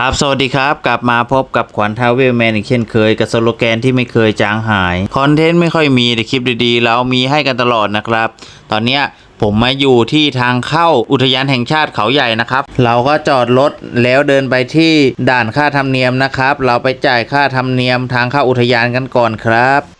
ครับ สวัสดีครับ กลับมาพบกับขวัญทาวเวลแมนอีกเช่นเคย กับสโลแกนที่ไม่เคยจางหาย คอนเทนต์ไม่ค่อยมีแต่คลิปดีๆ เรามีให้กันตลอดนะครับ ตอนนี้ผมมาอยู่ที่ทางเข้าอุทยานแห่งชาติเขาใหญ่นะครับ เราก็จอดรถแล้วเดินไปที่ด่านค่าธรรมเนียมนะครับ เราไปจ่ายค่าธรรมเนียมทางเข้าอุทยานกันก่อนครับ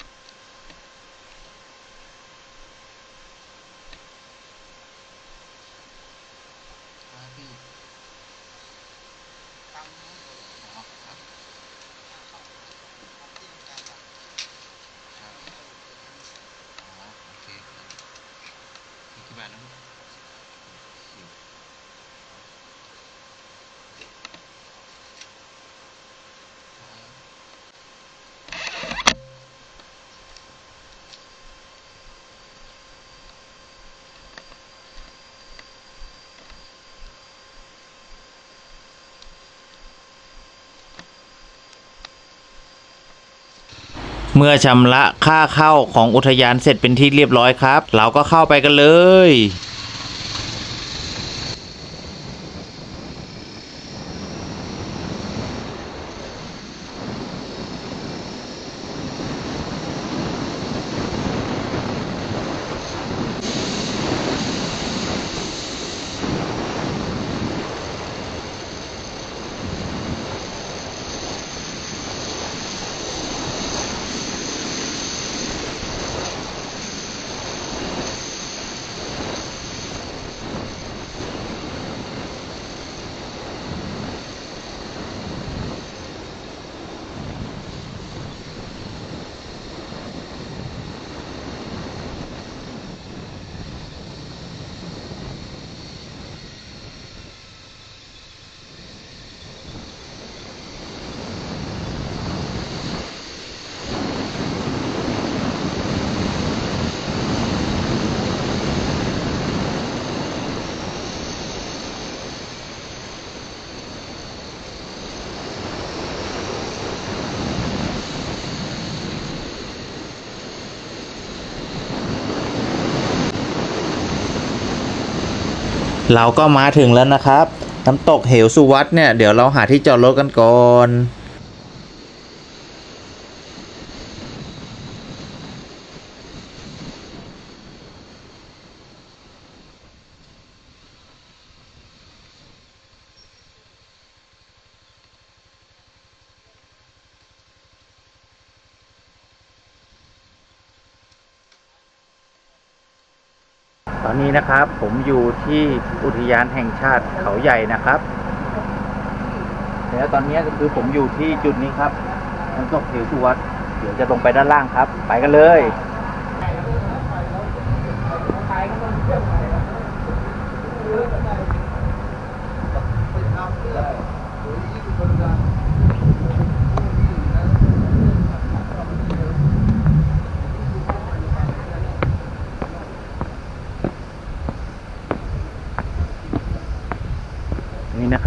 เมื่อชำระค่าเข้าของอุทยานเสร็จเป็นที่เรียบร้อยครับ เราก็เข้าไปกันเลย เราก็มาถึงแล้วนะครับ น้ำตกเหวสุวัตเนี่ย เดี๋ยวเราหาที่จอดรถกันก่อน อนนี้นะครับผมอยู่ที่อุทยานแห่งชาติเขาใหญ่นะครับแล้วตอนนี้ก็คือผมอยู่ที่จุดนี้ครับน้ำตกเหวสุวัดเดี๋ยวจะลงไปด้านล่างครับ ไปกันเลย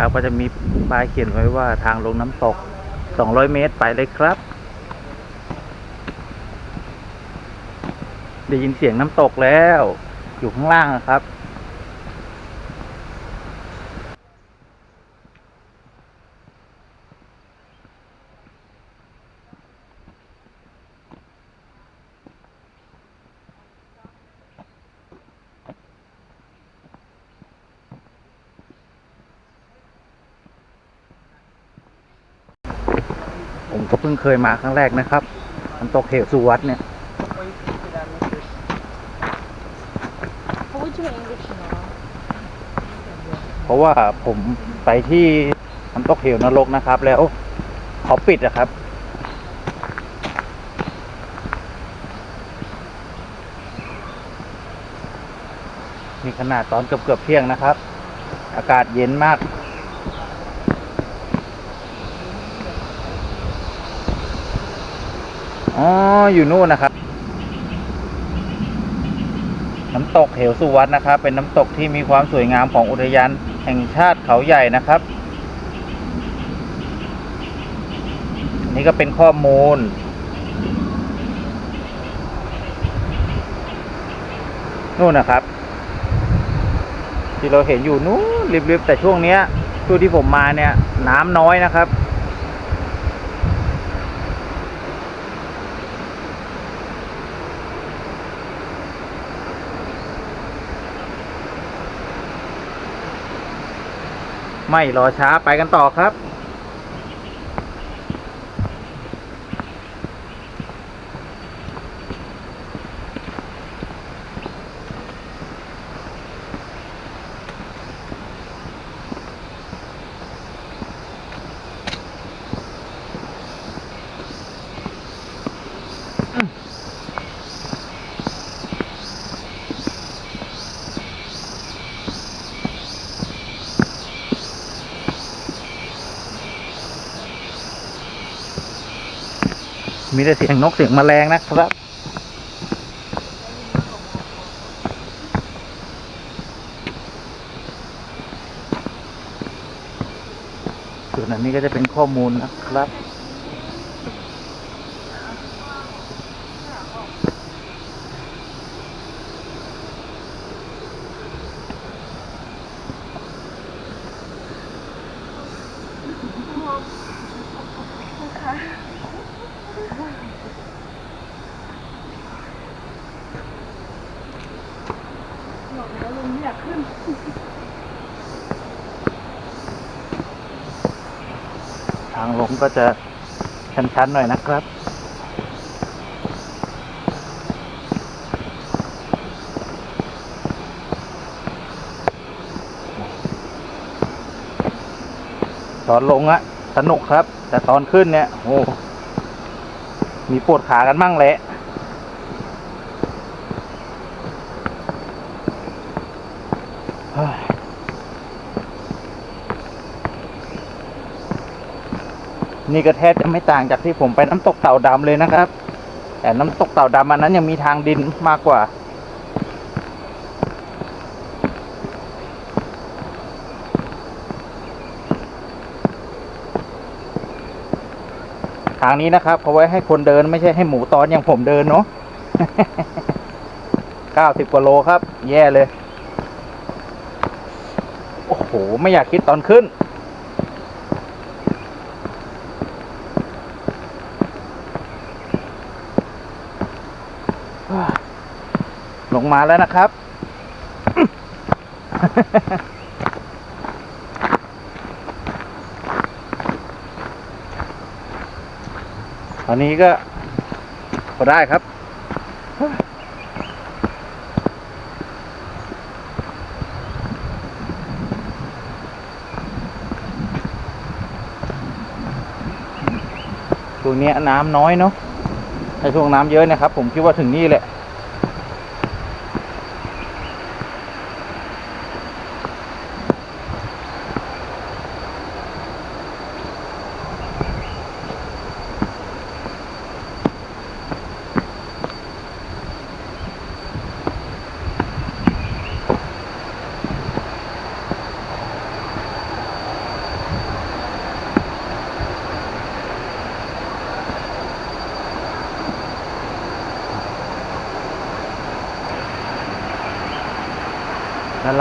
นะครับ ก็จะมีป้ายเขียนไว้ว่าทางลงน้ำตก 200 เมตรไปเลยครับ ได้ยินเสียงน้ำตกแล้ว อยู่ข้างล่างนะครับ ผมก็เพิ่งเคยมาครั้งแรกนะครับน้ำตกเหวสุวัตเนี่ย How would you English now? เพราะว่าผมไปที่น้ำตกเหวนรกนะครับ แล้วเขาปิดอะครับ มีขนาดตอนเกือบเกือบๆเที่ยงนะครับ อากาศเย็นมาก อ๋อ อยู่นู่นนะครับ น้ำตกเหวสุวัตนะครับ เป็นน้ำตกที่มีความสวยงามของอุทยานแห่งชาติเขาใหญ่นะครับ นี่ก็เป็นข้อมูล นู่นนะครับ ที่เราเห็นอยู่นู้นริบๆแต่ช่วงเนี้ยช่วงที่ผมมาเนี่ย น้ำน้อยนะครับ ไม่รอช้าไปกันต่อครับ มีแต่เสียงนกเสียงแมลงนะครับ ส่วนอันนี้ก็จะเป็นข้อมูลนะครับ บ อกแล้วลุงไม่ยากขึ้นทางลงก็จะชันๆหน่อยนะครับตอนลงอะสนุกครับ แต่ตอนขึ้นเนี่ยโอ้มีปวดขากันมั่งแหละ นี่ก็แทบจะไม่ต่างจากที่ผมไปน้ำตกเต่าดำเลยนะครับ แต่น้ำตกเต่าดำอันนั้นยังมีทางดินมากกว่า ทางนี้นะครับเขาไว้ให้คนเดินไม่ใช่ให้หมูตอนอย่างผมเดินเนาะเก้าสิบกว่าโลครับ แย่เลย โอ้โห ไม่อยากคิดตอนขึ้น ลงมาแล้วนะครับตอนนี้ก็พอได้ครับช่วงเนี้ยน้ำน้อยเนาะ ถ้ช่วงน้ำเยอะนะครับ ผมคิดว่าถึงนี่แหละ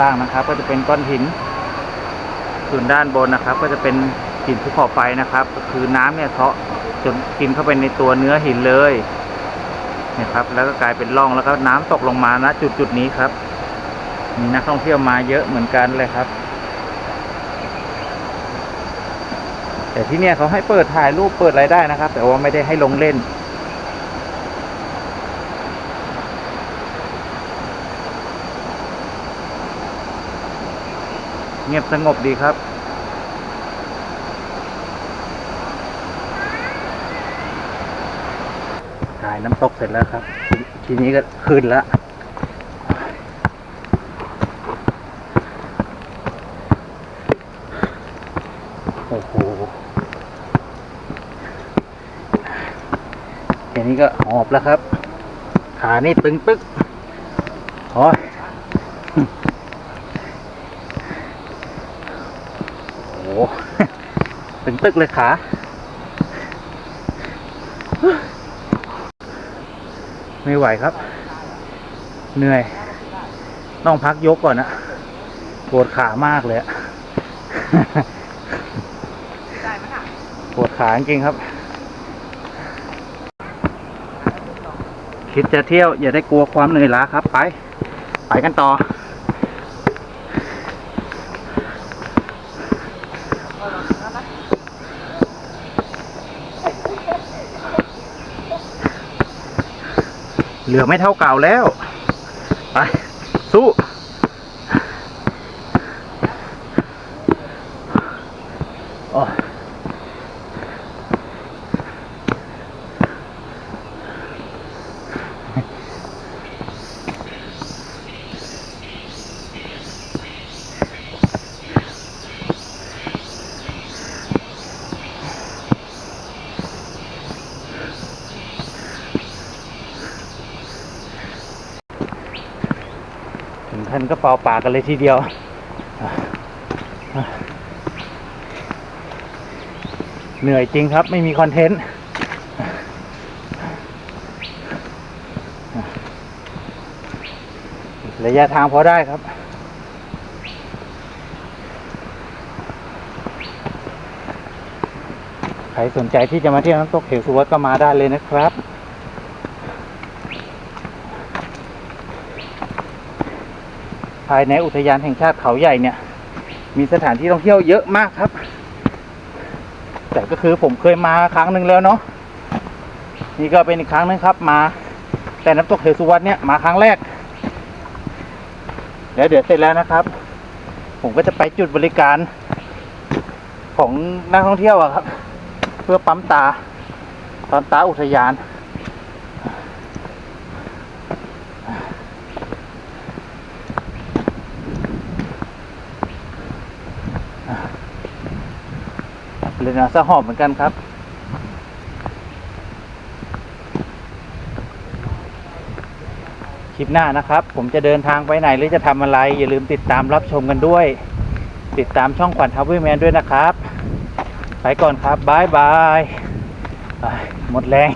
ล่างนะครับ ก็จะเป็นก้อนหิน ส่วนด้านบนนะครับ ก็จะเป็นหินภูเขาไฟนะครับ ก็คือน้ำเนี่ยเซาะจนกินเข้าไปในตัวเนื้อหินเลยนะครับ แล้วก็กลายเป็นร่องแล้วก็น้ำตกลงมานะจุดจุดนี้ครับมีนักท่องเที่ยวมาเยอะเหมือนกันเลยครับ แต่ที่เนี่ยเขาให้เปิดถ่ายรูปเปิดอะไรได้นะครับ แต่ว่าไม่ได้ให้ลงเล่น เงียบสงบดีครับ ถ่ายน้ำตกเสร็จแล้วครับ ทีนี้ก็ขึ้นแล้วโอ้โหทีนี้ก็หอบแล้วครับ ขานี่ตึงตึกโอ้ย โอ้โหตึงตึกเลยขาไม่ไหวครับ เหนื่อย ต้องพักยกก่อนนะปวดขามากเลยอะปวดขาจริงครับ คิดจะเที่ยวอย่าได้กลัวความเหนื่อยล้าครับ ไป ไปกันต่อ เหลือไม่เท่าเก่าแล้ว ไป สู้ ท่านก็เป่าปากกันเลยทีเดียว เหนื่อยจริงครับไม่มีคอนเทนต์ระยะทางพอได้ครับ ใครสนใจที่จะมาเที่ยวน้ำตกเหวสุวัสดิ์ก็มาได้เลยนะครับายในอุทยานแห่งชาติเขาใหญ่เนี่ย มีสถานที่ท่องเที่ยวเยอะมากครับ แต่ก็คือผมเคยมาครั้งหนึ่งแล้วเนาะนี่ก็เป็นอีกครั้งหนึงครับ มา แต่น้ำตกเหวสุวัสดิ์เนี่ยมาครั้งแรกเดี๋ยวเดี๋ยวเสร็จแล้วนะครับ ผมก็จะไปจุดบริการ ของนักท่องเที่ยวอะครับ เพื่อปั๊มตาปั๊มตาอุทยาน เลยนะสะหอบเหมือนกันครับ คลิปหน้านะครับ ผมจะเดินทางไปไหนหรือจะทำอะไร อย่าลืมติดตามรับชมกันด้วย ติดตามช่องขวัญทัพเวอร์แมนด้วยนะครับ ไปก่อนครับบายบาย หมดแรง